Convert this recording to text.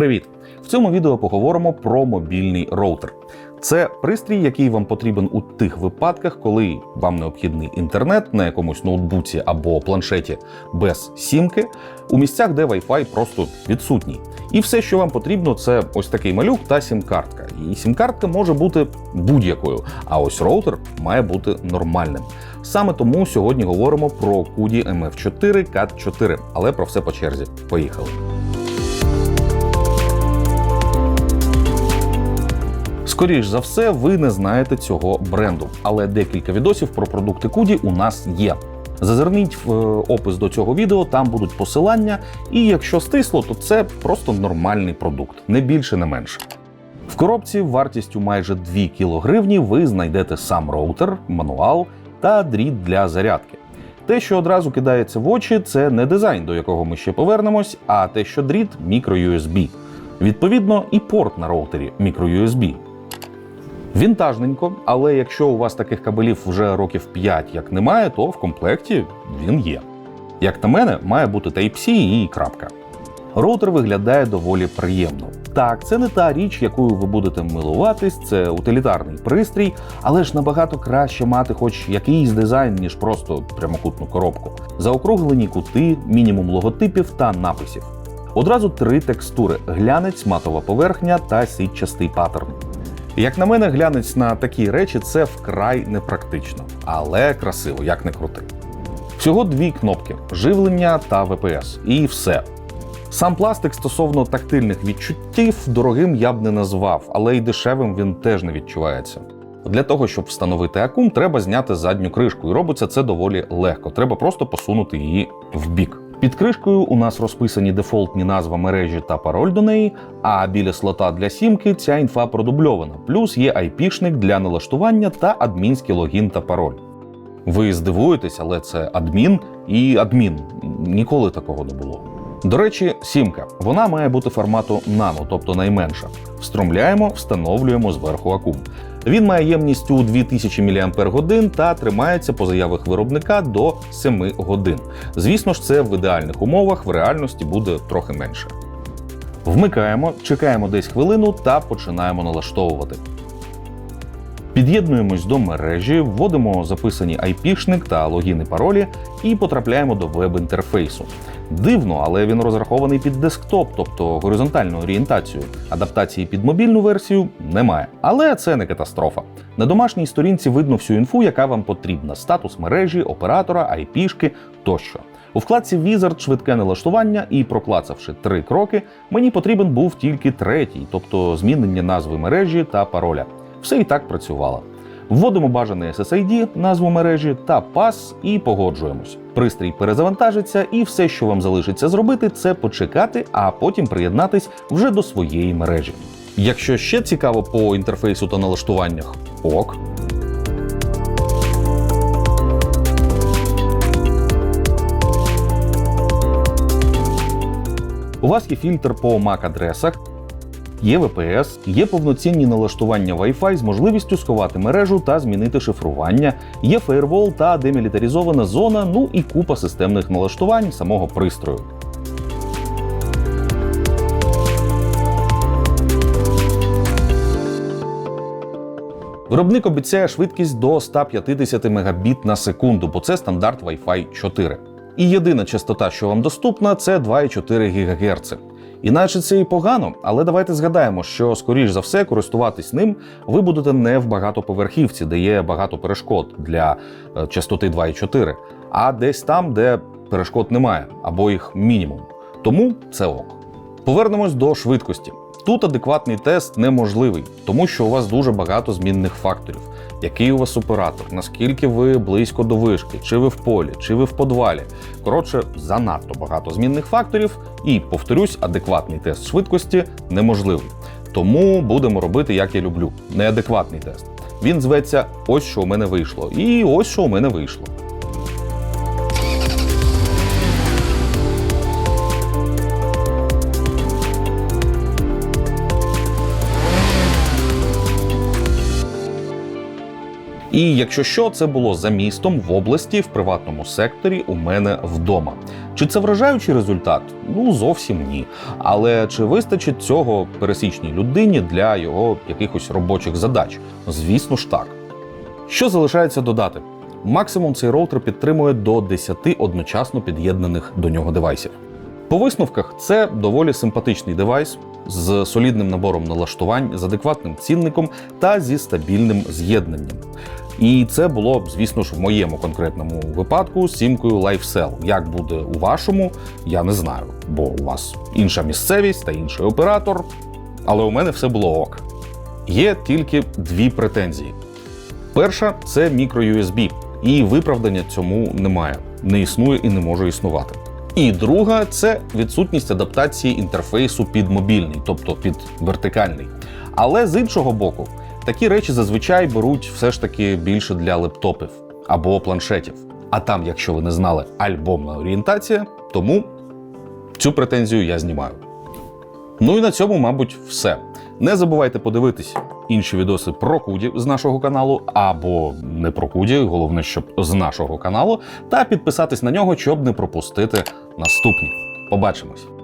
Привіт! В цьому відео поговоримо про мобільний роутер. Це пристрій, який вам потрібен у тих випадках, коли вам необхідний інтернет на якомусь ноутбуці або планшеті без сімки, у місцях, де Wi-Fi просто відсутній. І все, що вам потрібно, це ось такий малюк та сім-картка. І сім-картка може бути будь-якою, а ось роутер має бути нормальним. Саме тому сьогодні говоримо про CUDI MF4 CAT 4, але про все по черзі. Поїхали. Скоріш за все, ви не знаєте цього бренду, але декілька відосів про продукти Куді у нас є. Зазирніть в е, опис до цього відео, там будуть посилання, і якщо стисло, то це просто нормальний продукт, не більше, не менше. В коробці вартістю майже 2 кг ви знайдете сам роутер, мануал та дріт для зарядки. Те, що одразу кидається в очі, це не дизайн, до якого ми ще повернемось, а те, що дріт мікро-USB. Відповідно, і порт на роутері мікро-USB. Вінтажненько, але якщо у вас таких кабелів вже років 5 як немає, то в комплекті він є. Як на мене, має бути Type-C і крапка. Роутер виглядає доволі приємно. Так, це не та річ, якою ви будете милуватись, це утилітарний пристрій, але ж набагато краще мати хоч якийсь дизайн, ніж просто прямокутну коробку. Заокруглені кути, мінімум логотипів та написів. Одразу три текстури: глянець, матова поверхня та сітчастий паттерн. Як на мене, глянець на такі речі це вкрай непрактично, але красиво, як не крути. Всього дві кнопки живлення та VPS, і все. Сам пластик стосовно тактильних відчуттів дорогим я б не назвав, але й дешевим він теж не відчувається. Для того, щоб встановити акум, треба зняти задню кришку, і робиться це доволі легко. Треба просто посунути її в бік. Під кришкою у нас розписані дефолтні назва мережі та пароль до неї, а біля слота для сімки ця інфа продубльована. Плюс є IP-шник для налаштування та адмінський логін та пароль. Ви здивуєтесь, але це адмін і адмін. Ніколи такого не було. До речі, сімка. Вона має бути формату нано, тобто найменша. Встромляємо, встановлюємо зверху акум. Він має ємність у 2000 мАч та тримається по заявах виробника до 7 годин. Звісно ж, це в ідеальних умовах, в реальності буде трохи менше. Вмикаємо, чекаємо десь хвилину та починаємо налаштовувати. Під'єднуємось до мережі, вводимо записані IP-шник та логіни паролі і потрапляємо до веб-інтерфейсу. Дивно, але він розрахований під десктоп, тобто горизонтальну орієнтацію. Адаптації під мобільну версію немає. Але це не катастрофа. На домашній сторінці видно всю інфу, яка вам потрібна: статус мережі, оператора, IP-шки тощо. У вкладці Wizard швидке налаштування і проклацавши три кроки, мені потрібен був тільки третій, тобто змінення назви мережі та пароля. Все і так працювало. Вводимо бажаний SSID, назву мережі та пас і погоджуємось. Пристрій перезавантажиться, і все, що вам залишиться зробити, це почекати, а потім приєднатись вже до своєї мережі. Якщо ще цікаво по інтерфейсу та налаштуваннях, ок. У вас є фільтр по MAC-адресах, Є VPS, є повноцінні налаштування Wi-Fi з можливістю сховати мережу та змінити шифрування, є фаєрвол та демілітаризована зона, ну і купа системних налаштувань самого пристрою. Виробник обіцяє швидкість до 150 Мбіт на секунду, бо це стандарт Wi-Fi 4. І єдина частота, що вам доступна, це 2,4 ГГц. Іначе це і погано, але давайте згадаємо, що скоріш за все користуватись ним ви будете не в багатоповерхівці, де є багато перешкод для е, частоти 2,4, а десь там, де перешкод немає, або їх мінімум. Тому це ок. Повернемось до швидкості. Тут адекватний тест неможливий, тому що у вас дуже багато змінних факторів. Який у вас оператор, наскільки ви близько до вишки, чи ви в полі, чи ви в подвалі. Коротше, занадто багато змінних факторів, і, повторюсь, адекватний тест швидкості неможливий. Тому будемо робити, як я люблю, неадекватний тест. Він зветься Ось що у мене вийшло. І ось що у мене вийшло. І якщо що, це було за містом в області в приватному секторі у мене вдома. Чи це вражаючий результат? Ну зовсім ні. Але чи вистачить цього пересічній людині для його якихось робочих задач? Звісно ж так. Що залишається додати? Максимум цей роутер підтримує до 10 одночасно під'єднаних до нього девайсів. По висновках, це доволі симпатичний девайс з солідним набором налаштувань, з адекватним цінником та зі стабільним з'єднанням. І це було, звісно ж, в моєму конкретному випадку з сімкою LifeCell. Як буде у вашому, я не знаю, бо у вас інша місцевість та інший оператор. Але у мене все було ок. Є тільки дві претензії. Перша це microUSB, і виправдання цьому немає, не існує і не може існувати. І друга це відсутність адаптації інтерфейсу під мобільний, тобто під вертикальний. Але з іншого боку, такі речі зазвичай беруть все ж таки більше для лептопів або планшетів. А там, якщо ви не знали, альбомна орієнтація, тому цю претензію я знімаю. Ну і на цьому, мабуть, все. Не забувайте подивитись інші відоси про куді з нашого каналу, або не про куді, головне, щоб з нашого каналу, та підписатись на нього, щоб не пропустити наступні. Побачимось!